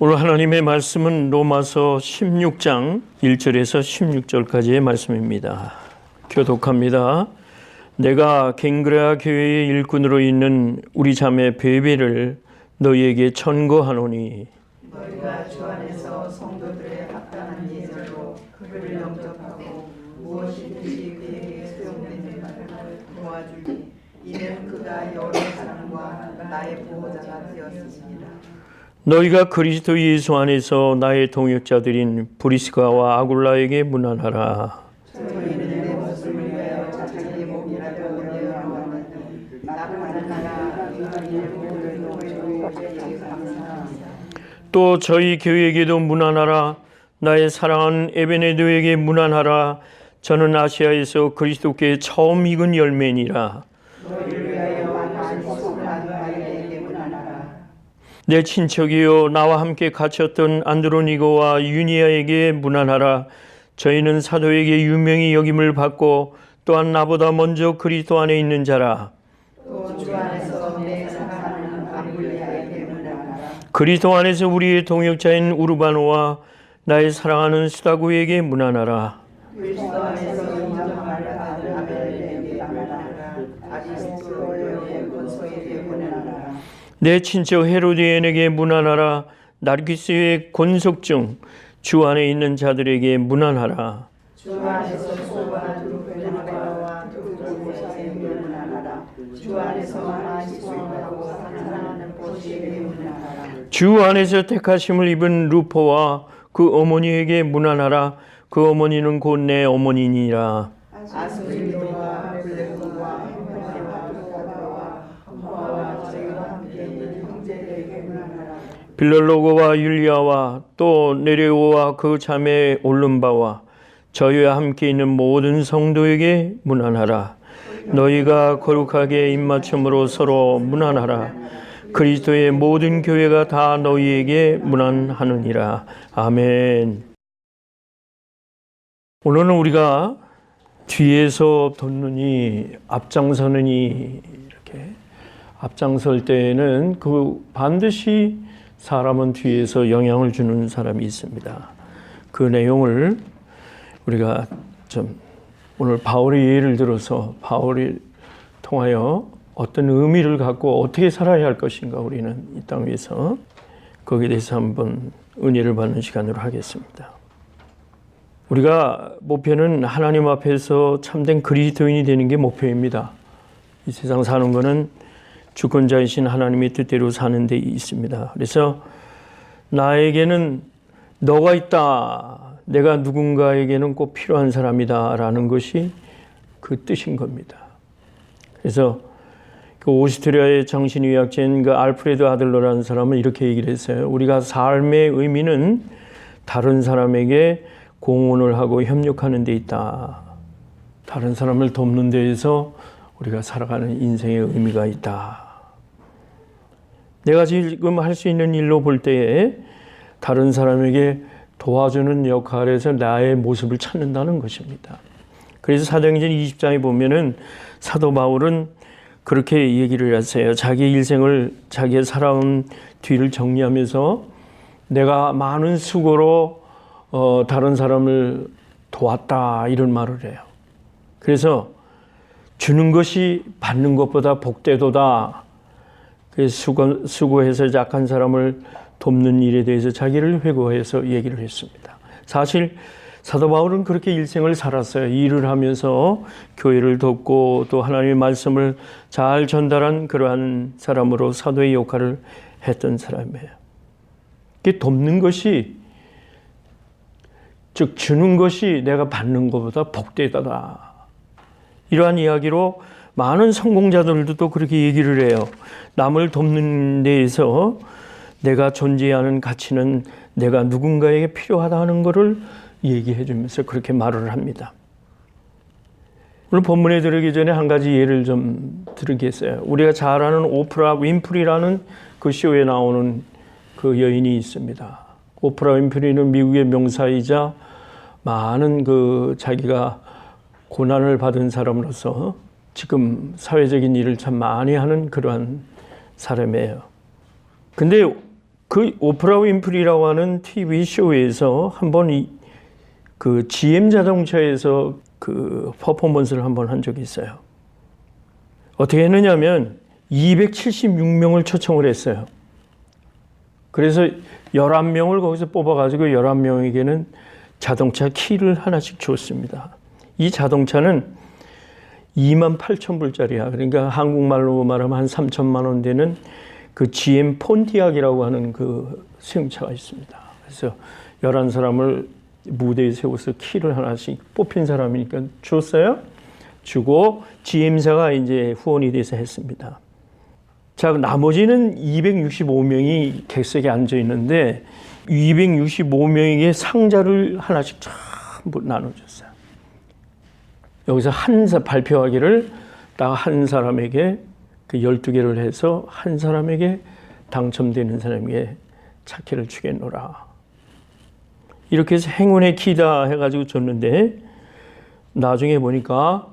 오늘 하나님의 말씀은 로마서 16장 1절에서 16절까지의 말씀입니다. 교독합니다. 내가 갱그레아 교회의 일꾼으로 있는 우리 자매 베베를 너희에게 천거하노니 너희가 주 안에서 성도들의 합당한 예절로 그를 영접하고 무엇이든지 그에게 수용되는 바를 도와주니 이는 그가 여러 사람과 나의 보호자가 되었습니다. 너희가 그리스도 예수 안에서 나의 동역자들인 브리스가와 아굴라에게 문안하라. 또 저희 교회에게도 문안하라. 나의 사랑하는 에베네도에게 문안하라. 저는 아시아에서 그리스도께 처음 익은 열매니라. 너희를 위하여 많은 소망한 나에게 문안하라. 내 친척이요 나와 함께 갇혔던 안드로니고와 유니아에게 문안하라. 저희는 사도에게 유명히 여김을 받고 또한 나보다 먼저 그리스도 안에 있는 자라. 그리스도 안에서 우리의 동역자인 우르바노와 나의 사랑하는 수다구에게 문안하라. 그리스도 안에서 인정함을 받은 아벨에게 문안하라. 아리스토로의 본소에게 문안하라. 내 친척 헤로디엔에게 문안하라. 나르기스의 권속 중 주 안에 있는 자들에게 문안하라. 주 안에서 소반 두베나바와 두고사에게 문안하라. 주 안에서 많이 소원하고 사랑하는 보시에게 문안하라. 주 안에서 택하심을 입은 루포와 그 어머니에게 문안하라. 그 어머니는 곧 내 어머니니라. 아스리도와 블레고와 헤마와 홈마와 저희와 함께 있는 형제들에게 문안하라. 빌럴로고와 율리아와 또 네레오와 그 자매 올름바와 저희와 함께 있는 모든 성도에게 문안하라. 너희가 거룩하게 입맞춤으로 서로 문안하라. 그리스도의 모든 교회가 다 너희에게 문안하느니라. 아멘. 오늘은 우리가 뒤에서 돕느니 앞장서느니 이렇게 앞장설 때에는 그 반드시 사람은 뒤에서 영향을 주는 사람이 있습니다. 그 내용을 우리가 좀 오늘 바울의 예를 들어서 바울이 통하여 어떤 의미를 갖고 어떻게 살아야 할 것인가 우리는 이 땅 위에서 거기에 대해서 한번 은혜를 받는 시간으로 하겠습니다. 우리가 목표는 하나님 앞에서 참된 그리스도인이 되는 게 목표입니다. 이 세상 사는 거는 주권자이신 하나님의 뜻대로 사는 데 있습니다. 그래서 나에게는 너가 있다. 내가 누군가에게는 꼭 필요한 사람이다 라는 것이 그 뜻인 겁니다. 그래서 그 오스트리아의 정신의학자인 그 알프레드 아들러라는 사람은 이렇게 얘기를 했어요. 우리가 삶의 의미는 다른 사람에게 공헌을 하고 협력하는 데 있다. 다른 사람을 돕는 데에서 우리가 살아가는 인생의 의미가 있다. 내가 지금 할 수 있는 일로 볼 때에 다른 사람에게 도와주는 역할에서 나의 모습을 찾는다는 것입니다. 그래서 사도행전 20장에 보면은 사도 바울은 그렇게 얘기를 했어요. 자기 일생을 자기의 살아온 뒤를 정리하면서 내가 많은 수고로 어, 다른 사람을 도왔다 이런 말을 해요. 그래서 주는 것이 받는 것보다 복되도다. 그 수고, 수고해서 약한 사람을 돕는 일에 대해서 자기를 회고해서 얘기를 했습니다. 사실 사도 바울은 그렇게 일생을 살았어요. 일을 하면서 교회를 돕고 또 하나님의 말씀을 잘 전달한 그러한 사람으로 사도의 역할을 했던 사람이에요. 그 돕는 것이 즉 주는 것이 내가 받는 것보다 복되다. 이러한 이야기로 많은 성공자들도 또 그렇게 얘기를 해요. 남을 돕는 데에서 내가 존재하는 가치는 내가 누군가에게 필요하다는 것을 얘기해 주면서 그렇게 말을 합니다. 오늘 본문에 들어기 전에 한 가지 예를 좀 드리겠어요. 우리가 잘 아는 오프라 윈프리라는 그 쇼에 나오는 그 여인이 있습니다. 오프라 윈프리는 미국의 명사이자 많은 그 자기가 고난을 받은 사람으로서 지금 사회적인 일을 참 많이 하는 그러한 사람이에요. 근데 그 오프라 윈프리라고 하는 TV 쇼에서 한번 이그 GM 자동차에서 그 퍼포먼스를 한번 한 적이 있어요. 어떻게 했느냐면 276명을 초청을 했어요. 그래서 11명을 거기서 뽑아가지고 11명에게는 자동차 키를 하나씩 줬습니다. 이 자동차는 2만 8천 불짜리야. 그러니까 한국말로 말하면 한 3천만 원 되는 그 GM 폰티악이라고 하는 그 승용차가 있습니다. 그래서 11사람을 무대에 세워서 키를 하나씩 뽑힌 사람이니까 줬어요. 주고 GM사가 이제 후원이 돼서 했습니다. 자, 나머지는 265명이 객석에 앉아 있는데 265명에게 상자를 하나씩 전부 나눠줬어요. 여기서 한 사- 발표하기를 딱 한 사람에게 그 12개를 해서 한 사람에게 당첨되는 사람에게 차키를 주겠노라. 이렇게 해서 행운의 키다 해가지고 줬는데 나중에 보니까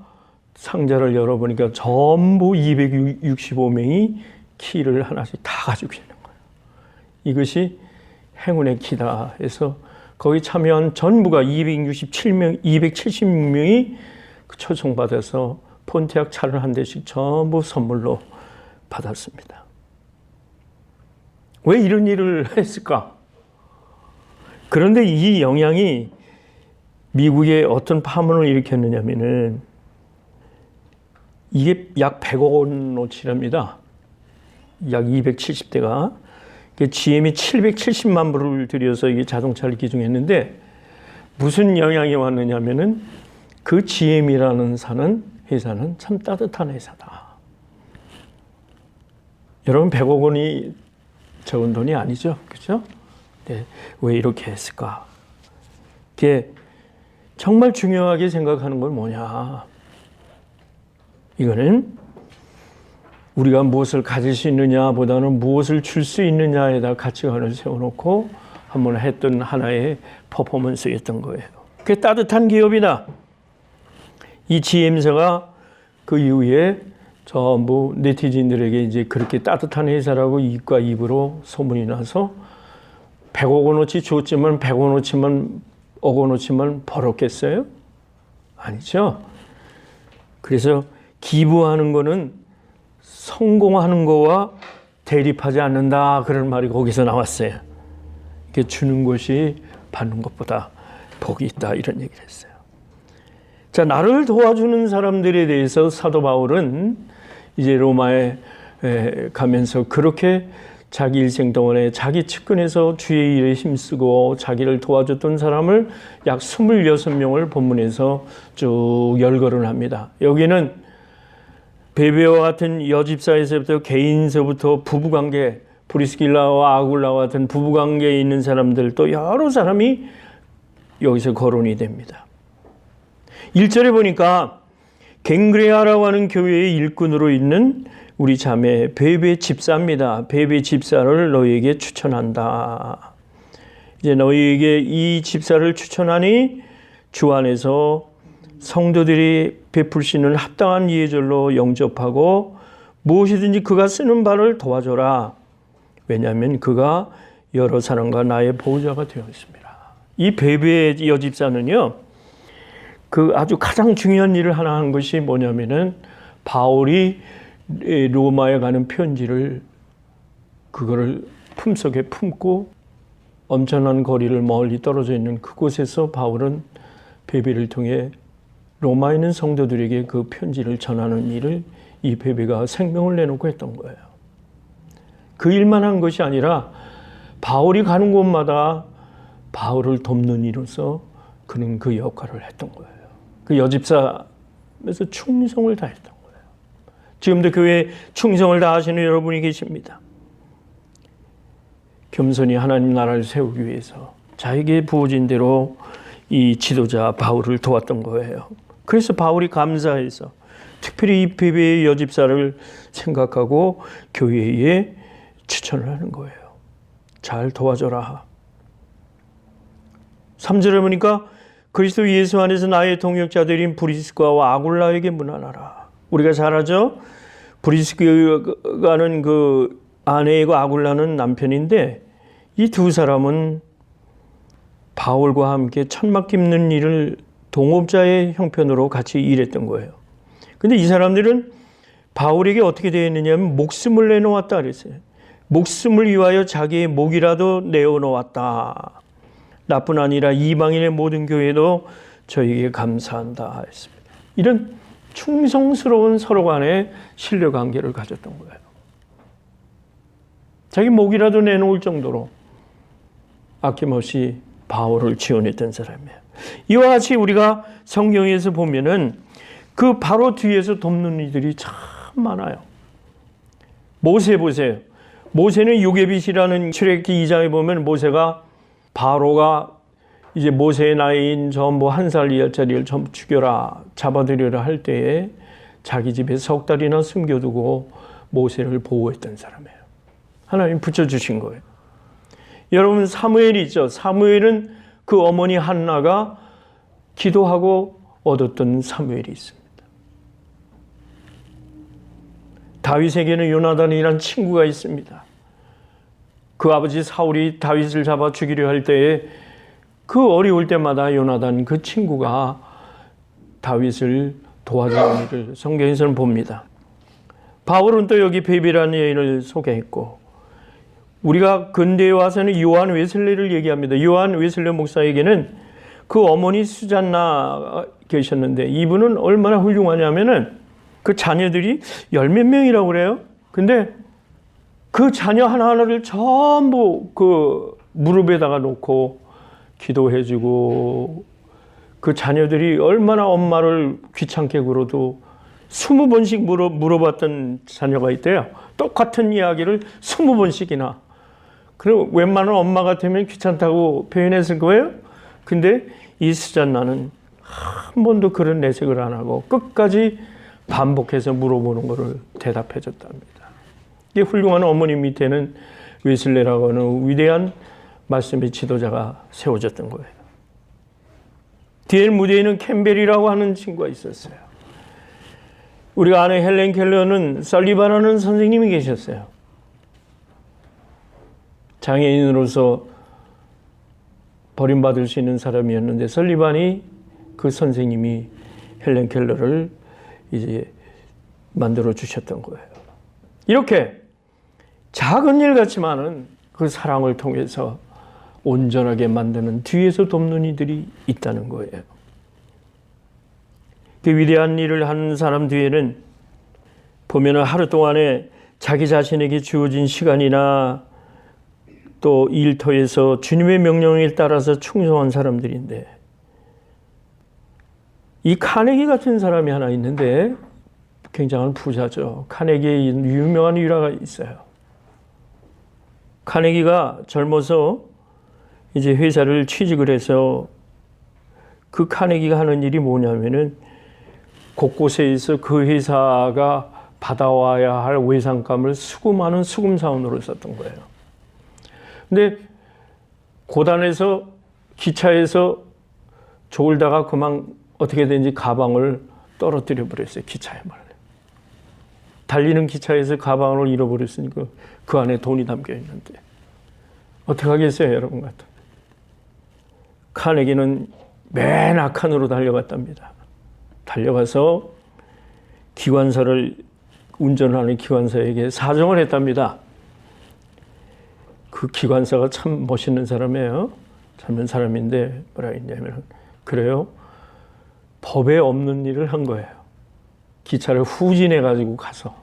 상자를 열어보니까 전부 265명이 키를 하나씩 다 가지고 있는 거예요. 이것이 행운의 키다 해서 거기 참여한 전부가 267명, 276명이 그 초청받아서 폰티악 차를 한 대씩 전부 선물로 받았습니다. 왜 이런 일을 했을까? 그런데 이 영향이 미국에 어떤 파문을 일으켰느냐면은 이게 약 100억 원어치랍니다. 약 270대가 GM이 770만 불을 들여서 이게 자동차를 기증했는데 무슨 영향이 왔느냐면은 그 GM이라는 사는 회사는 참 따뜻한 회사다. 여러분 100억 원이 적은 돈이 아니죠, 그렇죠? 네, 왜 이렇게 했을까? 그게 정말 중요하게 생각하는 건 뭐냐? 이거는 우리가 무엇을 가질 수 있느냐보다는 무엇을 줄 수 있느냐에다 가치관을 세워놓고 한번 했던 하나의 퍼포먼스였던 거예요. 그게 따뜻한 기업이다. 이 GM사가 그 이후에 전부 네티즌들에게 이제 그렇게 따뜻한 회사라고 입과 입으로 소문이 나서 100억 원어치 줬지만 100억 원어치만 억 원어치만 벌었겠어요? 아니죠. 그래서 기부하는 거는 성공하는 거와 대립하지 않는다 그런 말이 거기서 나왔어요. 이게 주는 것이 받는 것보다 복이 있다 이런 얘기를 했어요. 자 나를 도와주는 사람들에 대해서 사도 바울은 이제 로마에 에, 가면서 그렇게 자기 일생 동안에 자기 측근에서 주의 일에 힘쓰고 자기를 도와줬던 사람을 약 26명을 본문에서 쭉 열거를 합니다. 여기는 베베와 같은 여집사에서부터 개인서부터 부부관계 브리스길라와 아굴라와 같은 부부관계에 있는 사람들 또 여러 사람이 여기서 거론이 됩니다. 1절에 보니까 갱그레아라고 하는 교회의 일꾼으로 있는 우리 자매 베베 집사입니다. 베베 집사를 너희에게 추천한다. 이제 너희에게 이 집사를 추천하니 주 안에서 성도들이 베풀 수 있는 합당한 예절로 영접하고 무엇이든지 그가 쓰는 바를 도와줘라. 왜냐하면 그가 여러 사람과 나의 보호자가 되어 있습니다. 이 베베 여집사는요, 그 아주 가장 중요한 일을 하나 하는 것이 뭐냐면은 바울이 로마에 가는 편지를 그거를 품속에 품고 엄청난 거리를 멀리 떨어져 있는 그곳에서 바울은 베베를 통해 로마에 있는 성도들에게 그 편지를 전하는 일을 이 베베가 생명을 내놓고 했던 거예요. 그 일만 한 것이 아니라 바울이 가는 곳마다 바울을 돕는 이로서 그는 그 역할을 했던 거예요. 그 여집사에서 충성을 다했던 거예요. 지금도 교회에 충성을 다하시는 여러분이 계십니다. 겸손히 하나님 나라를 세우기 위해서 자에게 부어진 대로 이 지도자 바울을 도왔던 거예요. 그래서 바울이 감사해서 특별히 이 베베의 여집사를 생각하고 교회에 추천을 하는 거예요. 잘 도와줘라. 3절에 보니까 그리스도 예수 안에서 나의 동역자들인 브리스가와 아굴라에게 문안하라. 우리가 잘 알죠? 브리스가는 그 아내이고 아굴라는 남편인데 이 두 사람은 바울과 함께 천막 깁는 일을 동업자의 형편으로 같이 일했던 거예요. 근데 이 사람들은 바울에게 어떻게 되어 있느냐면 목숨을 내놓았다 그랬어요. 목숨을 위하여 자기의 목이라도 내어놓았다. 나뿐 아니라 이방인의 모든 교회도 저에게 감사한다 했습니다. 이런 충성스러운 서로 간의 신뢰 관계를 가졌던 거예요. 자기 목이라도 내놓을 정도로 아낌없이 바울을 지원했던 사람이에요. 이와 같이 우리가 성경에서 보면은 그 바로 뒤에서 돕는 이들이 참 많아요. 모세 보세요. 모세는 요게빗이라는 출애굽기 2장에 보면 모세가 바로가 이제 모세의 나이인 전부 한 살 이하짜리를 전부 죽여라 잡아들여라 할 때에 자기 집에 석 달이나 숨겨두고 모세를 보호했던 사람이에요. 하나님 붙여주신 거예요. 여러분 사무엘이 있죠. 사무엘은 그 어머니 한나가 기도하고 얻었던 사무엘이 있습니다. 다윗에게는 요나단이라는 친구가 있습니다. 그 아버지 사울이 다윗을 잡아 죽이려 할 때에 그 어려울 때마다 요나단 그 친구가 다윗을 도와주는 일을 성경에서는 봅니다. 바울은 또 여기 베비라는 여인을 소개했고 우리가 근대에 와서는 요한 웨슬레를 얘기합니다. 요한 웨슬레 목사에게는 그 어머니 수잔나 계셨는데 이분은 얼마나 훌륭하냐면은 그 자녀들이 열 몇 명이라고 그래요. 근데 그 자녀 하나하나를 전부 그 무릎에다가 놓고 기도해주고 그 자녀들이 얼마나 엄마를 귀찮게 굴어도 스무 번씩 물어, 물어봤던 자녀가 있대요. 똑같은 이야기를 스무 번씩이나. 그리고 웬만한 엄마 같으면 귀찮다고 표현했을 거예요. 근데 이 수잔나는 한 번도 그런 내색을 안 하고 끝까지 반복해서 물어보는 것을 대답해 줬답니다. 이 훌륭한 어머니 밑에는 웨슬레라고 하는 위대한 말씀의 지도자가 세워졌던 거예요. 뒤에 무대에는 캠벨이라고 하는 친구가 있었어요. 우리가 아는 헬렌 켈러는 설리반하는 선생님이 계셨어요. 장애인으로서 버림받을 수 있는 사람이었는데 설리반이 그 선생님이 헬렌 켈러를 이제 만들어 주셨던 거예요. 이렇게 작은 일 같지만은 그 사랑을 통해서 온전하게 만드는 뒤에서 돕는 이들이 있다는 거예요. 그 위대한 일을 하는 사람 뒤에는 보면은 하루 동안에 자기 자신에게 주어진 시간이나 또 일터에서 주님의 명령에 따라서 충성한 사람들인데 이 카네기 같은 사람이 하나 있는데 굉장한 부자죠. 카네기의 유명한 일화가 있어요. 카네기가 젊어서 이제 회사를 취직을 해서 그 카네기가 하는 일이 뭐냐면은 곳곳에서 그 회사가 받아와야 할 외상감을 수금하는 수금 사원으로 썼던 거예요. 근데 고단에서 기차에서 졸다가 그만 어떻게든지 가방을 떨어뜨려 버렸어요. 기차에 말래. 달리는 기차에서 가방을 잃어버렸으니까 그 안에 돈이 담겨 있는데 어떻게 하겠어요, 여러분 같은. 카네기는 맨 앞칸으로 달려갔답니다. 달려가서 기관사를 운전하는 기관사에게 사정을 했답니다. 그 기관사가 참 멋있는 사람이에요. 젊은 사람인데 뭐라 했냐면 그래요. 법에 없는 일을 한 거예요. 기차를 후진해 가지고 가서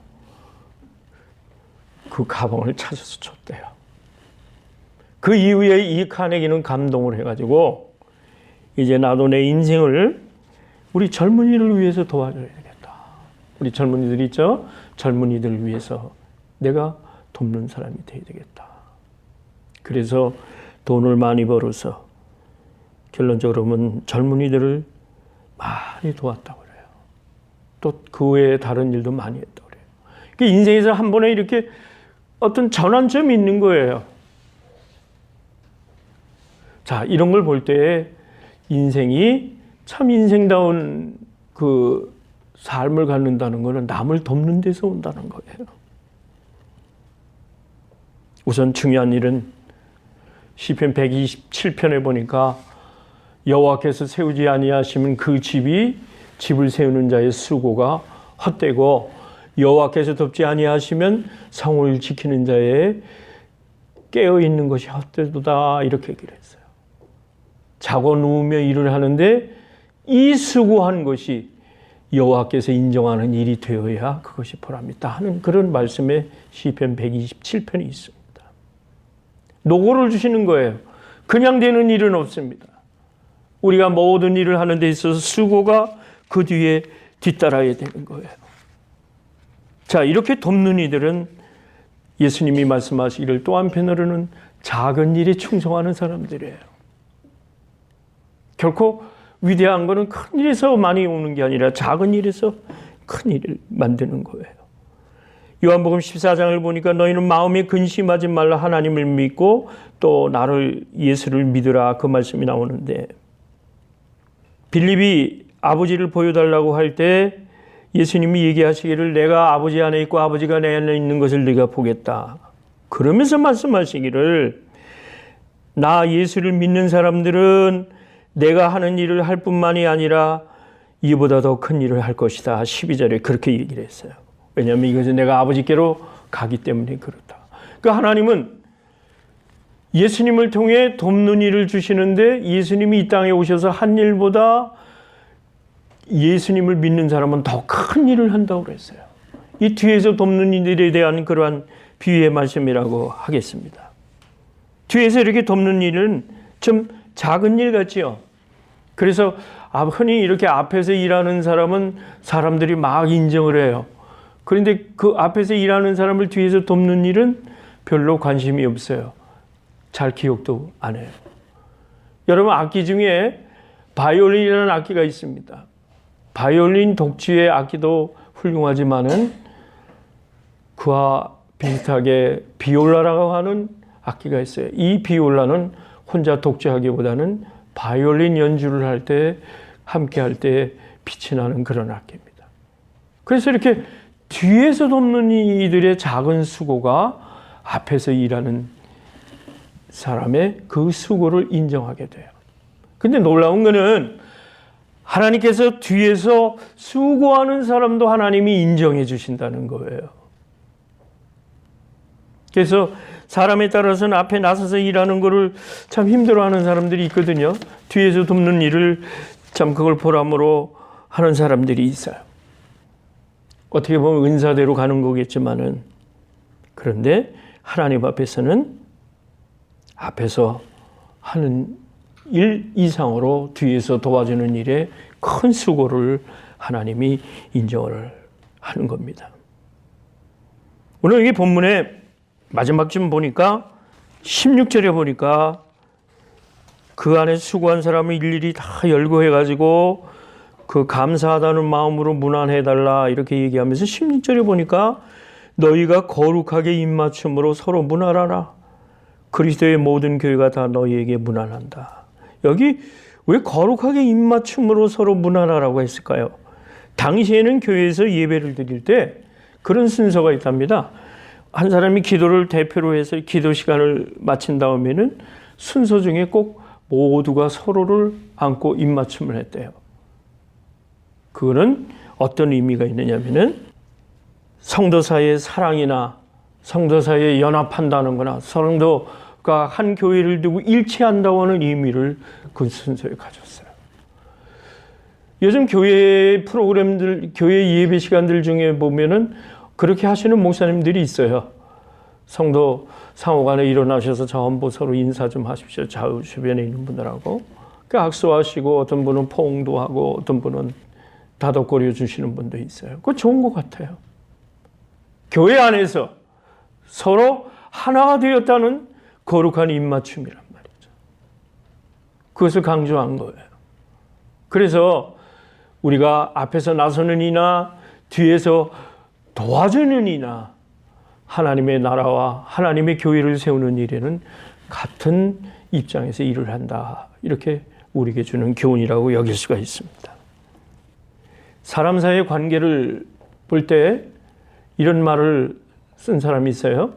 그 가방을 찾아서 줬대요. 그 이후에 이 카네기는 감동을 해가지고 이제 나도 내 인생을 우리 젊은이를 위해서 도와줘야 되겠다. 우리 젊은이들 있죠? 젊은이들 위해서 내가 돕는 사람이 돼야 되겠다. 그래서 돈을 많이 벌어서 결론적으로 보면 젊은이들을 많이 도왔다고. 또 그 외에 다른 일도 많이 했다고 그래요. 그 인생에서 한 번에 이렇게 어떤 전환점이 있는 거예요. 자, 이런 걸 볼 때 인생이 참 인생다운 그 삶을 갖는다는 것은 남을 돕는 데서 온다는 거예요. 우선 중요한 일은 시편 127편에 보니까 여호와께서 세우지 아니하시면 그 집이 집을 세우는 자의 수고가 헛되고 여호와께서 돕지 아니하시면 성을 지키는 자의 깨어 있는 것이 헛되도다 이렇게 얘기를 했어요. 자고 누우며 일을 하는데 이 수고한 것이 여호와께서 인정하는 일이 되어야 그것이 보람있다 하는 그런 말씀에 시편 127편이 있습니다. 노고를 주시는 거예요. 그냥 되는 일은 없습니다. 우리가 모든 일을 하는 데 있어서 수고가 그 뒤에 뒤따라야 되는 거예요. 자, 이렇게 돕는 이들은 예수님이 말씀하시기를 또 한편으로는 작은 일에 충성하는 사람들이에요. 결코 위대한 거는 큰 일에서 많이 오는 게 아니라 작은 일에서 큰 일을 만드는 거예요. 요한복음 14장을 보니까 너희는 마음에 근심하지 말라 하나님을 믿고 또 나를 예수를 믿으라 그 말씀이 나오는데 빌립이 아버지를 보여달라고 할 때 예수님이 얘기하시기를 내가 아버지 안에 있고 아버지가 내 안에 있는 것을 네가 보겠다. 그러면서 말씀하시기를 나 예수를 믿는 사람들은 내가 하는 일을 할 뿐만이 아니라 이보다 더 큰 일을 할 것이다. 12절에 그렇게 얘기를 했어요. 왜냐하면 이것은 내가 아버지께로 가기 때문에 그렇다. 그러니까 하나님은 예수님을 통해 돕는 일을 주시는데 예수님이 이 땅에 오셔서 한 일보다 예수님을 믿는 사람은 더 큰 일을 한다고 그랬어요. 이 뒤에서 돕는 일에 대한 그러한 비유의 말씀이라고 하겠습니다. 뒤에서 이렇게 돕는 일은 좀 작은 일 같지요. 그래서 아, 흔히 이렇게 앞에서 일하는 사람은 사람들이 막 인정을 해요. 그런데 그 앞에서 일하는 사람을 뒤에서 돕는 일은 별로 관심이 없어요. 잘 기억도 안 해요. 여러분 악기 중에 바이올린이라는 악기가 있습니다. 바이올린 독주의 악기도 훌륭하지만은 그와 비슷하게 비올라라고 하는 악기가 있어요. 이 비올라는 혼자 독주하기보다는 바이올린 연주를 할 때 함께 할 때 빛이 나는 그런 악기입니다. 그래서 이렇게 뒤에서 돕는 이들의 작은 수고가 앞에서 일하는 사람의 그 수고를 인정하게 돼요. 근데 놀라운 거는 하나님께서 뒤에서 수고하는 사람도 하나님이 인정해 주신다는 거예요. 그래서 사람에 따라서는 앞에 나서서 일하는 거를 참 힘들어하는 사람들이 있거든요. 뒤에서 돕는 일을 참 그걸 보람으로 하는 사람들이 있어요. 어떻게 보면 은사대로 가는 거겠지만은 그런데 하나님 앞에서는 앞에서 하는 일 이상으로 뒤에서 도와주는 일에 큰 수고를 하나님이 인정을 하는 겁니다. 오늘 이 본문에 마지막쯤 보니까 16절에 보니까 그 안에 수고한 사람을 일일이 다 열거해가지고 그 감사하다는 마음으로 문안해달라 이렇게 얘기하면서 16절에 보니까 너희가 거룩하게 입맞춤으로 서로 문안하라. 그리스도의 모든 교회가 다 너희에게 문안한다. 여기 왜 거룩하게 입맞춤으로 서로 문안하라고 했을까요? 당시에는 교회에서 예배를 드릴 때 그런 순서가 있답니다. 한 사람이 기도를 대표로 해서 기도 시간을 마친 다음에는 순서 중에 꼭 모두가 서로를 안고 입맞춤을 했대요. 그거는 어떤 의미가 있느냐면은 성도 사이의 사랑이나 성도 사이에 연합한다는 거나 성도가 한 교회를 두고 일치한다고 하는 의미를 그 순서에 가졌어요. 요즘 교회 프로그램들, 교회 예배 시간들 중에 보면은 그렇게 하시는 목사님들이 있어요. 성도 상호간에 일어나셔서 전부 서로 인사 좀 하십시오. 좌우 주변에 있는 분들하고. 그 악수하시고 어떤 분은 포옹도 하고 어떤 분은 다독거려 주시는 분도 있어요. 그거 좋은 것 같아요. 교회 안에서 서로 하나가 되었다는 거룩한 입맞춤이란 말이죠. 그것을 강조한 거예요. 그래서 우리가 앞에서 나서는 이나 뒤에서 도와주는 이나 하나님의 나라와 하나님의 교회를 세우는 일에는 같은 입장에서 일을 한다. 이렇게 우리에게 주는 교훈이라고 여길 수가 있습니다. 사람 사이의 관계를 볼 때 이런 말을 쓴 사람이 있어요.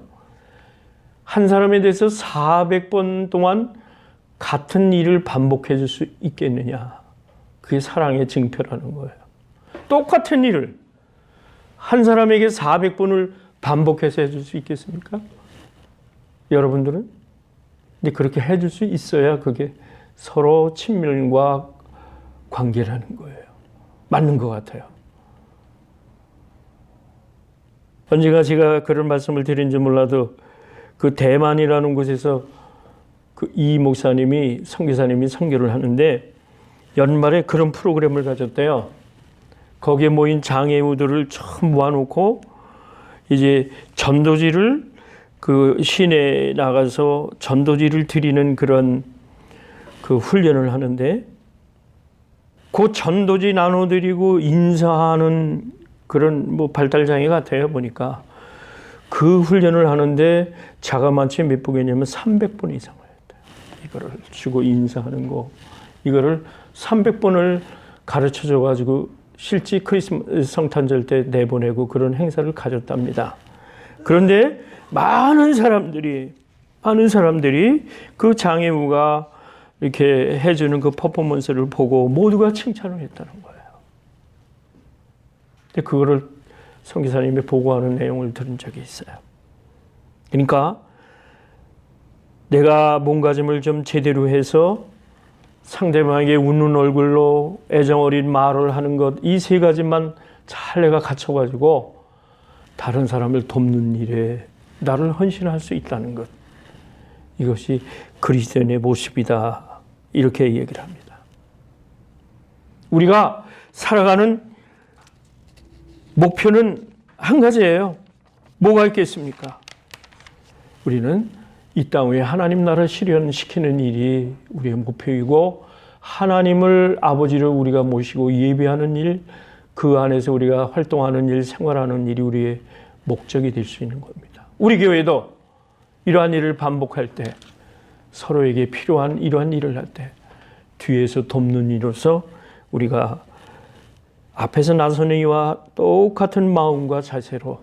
한 사람에 대해서 400번 동안 같은 일을 반복해 줄 수 있겠느냐. 그게 사랑의 증표라는 거예요. 똑같은 일을 한 사람에게 400번을 반복해서 해줄 수 있겠습니까? 여러분들은? 근데 그렇게 해줄 수 있어야 그게 서로 친밀과 관계라는 거예요. 맞는 것 같아요. 언제가 제가 그런 말씀을 드린지 몰라도 그 대만이라는 곳에서 그 이 목사님이 선교사님이 선교를 하는데 연말에 그런 프로그램을 가졌대요. 거기에 모인 장애우들을 처음 모아놓고 이제 전도지를 그 시내에 나가서 전도지를 드리는 그런 그 훈련을 하는데 그 전도지 나눠드리고 인사하는 그런 뭐 발달장애 같아요 보니까 그 훈련을 하는데 자가만치 몇 분이냐면 300분 이상을 했대요. 이거를 주고 인사하는 거 이거를 300번을 가르쳐 줘 가지고 실제 크리스마스 성탄절 때 내보내고 그런 행사를 가졌답니다. 그런데 많은 사람들이 많은 사람들이 그 장애우가 이렇게 해주는 그 퍼포먼스를 보고 모두가 칭찬을 했다는 거예요. 근데 그거를 성기사님이 보고하는 내용을 들은 적이 있어요. 그러니까 내가 몸가짐을 좀 제대로 해서 상대방에게 웃는 얼굴로 애정 어린 말을 하는 것 이 세 가지만 잘 내가 갖춰가지고 다른 사람을 돕는 일에 나를 헌신할 수 있다는 것 이것이 그리스도인의 모습이다 이렇게 얘기를 합니다. 우리가 살아가는 목표는 한 가지예요. 뭐가 있겠습니까? 우리는 이땅 위에 하나님 나라 실현시키는 일이 우리의 목표이고 하나님을 아버지를 우리가 모시고 예배하는 일, 그 안에서 우리가 활동하는 일, 생활하는 일이 우리의 목적이 될 수 있는 겁니다. 우리 교회도 이러한 일을 반복할 때 서로에게 필요한 이러한 일을 할 때 뒤에서 돕는 이로서 우리가 앞에서 나서는 이와 똑같은 마음과 자세로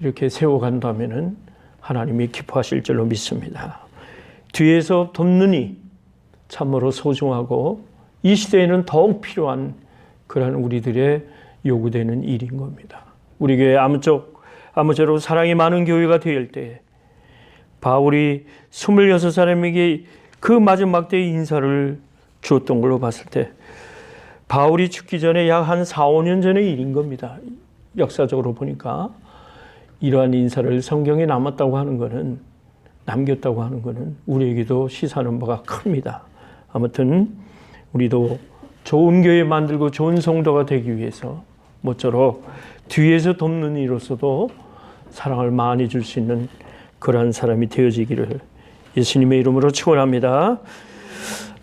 이렇게 세워간다면은 하나님이 기뻐하실 줄로 믿습니다. 뒤에서 돕는 이 참으로 소중하고 이 시대에는 더욱 필요한 그러한 우리들의 요구되는 일인 겁니다. 우리 교회 아무쪼록 아무쪼록 사랑이 많은 교회가 될 때 바울이 26사람에게 그 마지막 때의 인사를 주었던 걸로 봤을 때 바울이 죽기 전에 약 한 4, 5년 전의 일인 겁니다. 역사적으로 보니까 이러한 인사를 성경에 남았다고 하는 것은 남겼다고 하는 것은 우리에게도 시사하는 바가 큽니다. 아무튼 우리도 좋은 교회 만들고 좋은 성도가 되기 위해서 모쪼록 뒤에서 돕는 이로서도 사랑을 많이 줄 수 있는 그러한 사람이 되어지기를 예수님의 이름으로 축원합니다.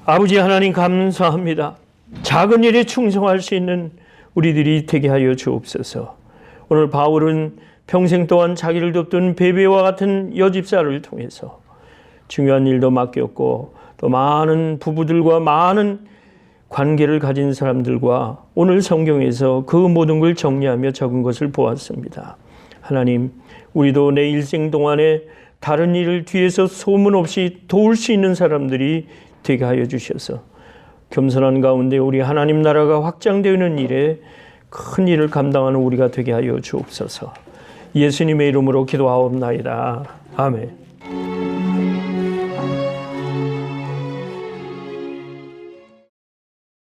아버지 하나님 감사합니다. 작은 일에 충성할 수 있는 우리들이 되게 하여 주옵소서. 오늘 바울은 평생 동안 자기를 돕던 베베와 같은 여집사를 통해서 중요한 일도 맡겼고 또 많은 부부들과 많은 관계를 가진 사람들과 오늘 성경에서 그 모든 걸 정리하며 적은 것을 보았습니다. 하나님, 우리도 내 일생 동안에 다른 일을 뒤에서 소문 없이 도울 수 있는 사람들이 되게 하여 주셔서 겸손한 가운데 우리 하나님 나라가 확장되는 일에 큰 일을 감당하는 우리가 되게 하여 주옵소서. 예수님의 이름으로 기도하옵나이다. 아멘.